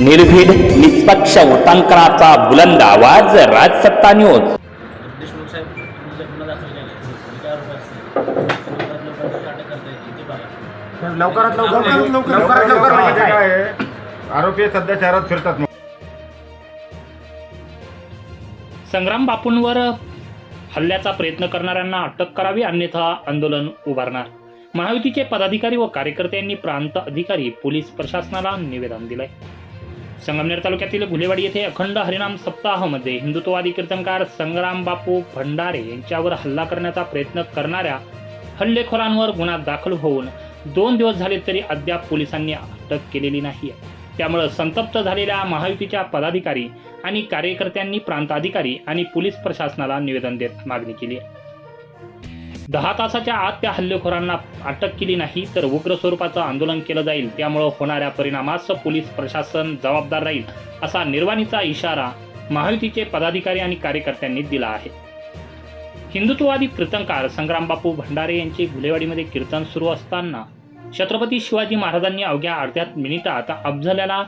निर्भीड निष्पक्ष उटांकनाचा बुलंद आवाज राजसत्ता न्यूज लवकरात लवकर लवकरात लवकर म्हणजे काय? काय? आहे? आरोपी सध्या शहरात फिरतात. संग्राम बापूंवर हल्ल्याचा प्रयत्न करणाऱ्यांना अटक करावी अन्यथा आंदोलन उभारणार. महायुतीचे पदाधिकारी व कार्यकर्त्यांनी प्रांत अधिकारी पोलीस प्रशासनाला निवेदन दिलंय. संगमनेर तालुक्यातील गुलेवाडी येथे अखंड हरिनाम सप्ताहामध्ये हिंदुत्ववादी कीर्तनकार संग्राम बापू भंडारे यांच्यावर हल्ला करण्याचा प्रयत्न करणाऱ्या हल्लेखोरांवर गुन्हा दाखल होऊन दोन दिवस झाले तरी अद्याप पोलिसांनी अटक केलेली नाही त्यामुळं संतप्त झालेल्या महायुतीच्या पदाधिकारी आणि कार्यकर्त्यांनी प्रांताधिकारी आणि पोलीस प्रशासनाला निवेदन देत मागणी केली आहे दहा तासाच्या आत त्या हल्लेखोरांना अटक केली नाही तर उग्र स्वरूपाचं आंदोलन केलं जाईल. त्यामुळं होणाऱ्या परिणामास पोलीस प्रशासन जबाबदार राहील असा निर्वाणीचा इशारा महायुतीचे पदाधिकारी आणि कार्यकर्त्यांनी दिला आहे. हिंदुत्ववादी कीर्तनकार संग्रामबापू भंडारे यांचे गुलेवाडीमध्ये कीर्तन सुरू असताना छत्रपती शिवाजी महाराजांनी अवघ्या अर्ध्या मिनिटात अफजल्याला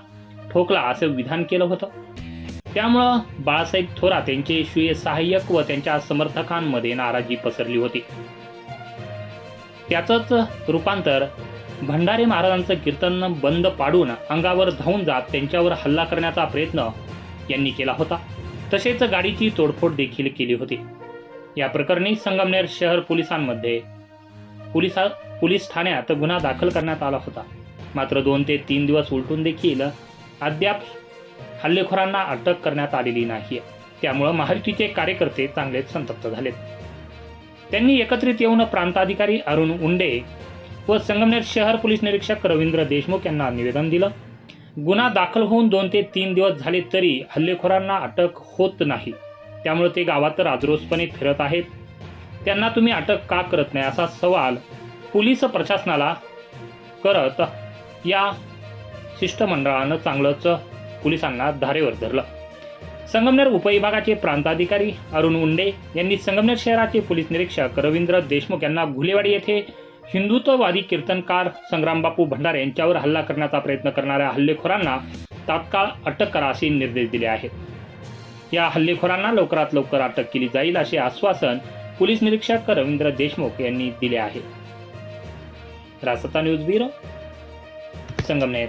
ठोकला असं विधान केलं होतं. त्यामुळं बाळासाहेब थोरात यांचे स्वीय सहाय्यक व त्यांच्या समर्थकांमध्ये नाराजी पसरली होती. त्याचंच रूपांतर भंडारे महाराजांचं कीर्तन बंद पाडून अंगावर धावून जात त्यांच्यावर हल्ला करण्याचा प्रयत्न यांनी केला होता. तसेच गाडीची तोडफोड देखील केली होती. या प्रकरणी संगमनेर शहर पोलिसांमध्ये पोलिसा पोलीस ठाण्यात गुन्हा दाखल करण्यात आला होता. मात्र दोन ते तीन दिवस उलटून देखील अद्याप हल्लेखोरांना अटक करण्यात आलेली नाही त्यामुळं महायुतीचे कार्यकर्ते चांगलेच संतप्त झालेत. त्यांनी एकत्रित येऊन प्रांताधिकारी अरुण उंडे व संगमनेर शहर पोलीस निरीक्षक रवींद्र देशमुख यांना निवेदन दिलं. गुन्हा दाखल होऊन दोन ते तीन दिवस झाले तरी हल्लेखोरांना अटक होत नाही. त्यामुळे ते गावात राजरोसपणे फिरत आहेत. त्यांना तुम्ही अटक का करत नाही? असा सवाल पोलीस प्रशासनाला करत या शिष्टमंडळानं चांगलंच पोलिसांना धारेवर धरलं. संगमनेर उपविभागाचे प्रांताधिकारी अरुण उंडे यांनी संगमनेर शहराचे पोलीस निरीक्षक रवींद्र देशमुख यांना घुलेवाडी येथे हिंदुत्ववादी कीर्तनकार संग्रामबापू भंडारे यांच्यावर हल्ला करण्याचा प्रयत्न करणाऱ्या हल्लेखोरांना तात्काळ अटक करा असे निर्देश दिले आहेत. या हल्लेखोरांना लवकरात लवकर अटक केली जाईल असे आश्वासन पोलीस निरीक्षक रवींद्र देशमुख यांनी दिले आहे. Rasta news bureau Sangamner.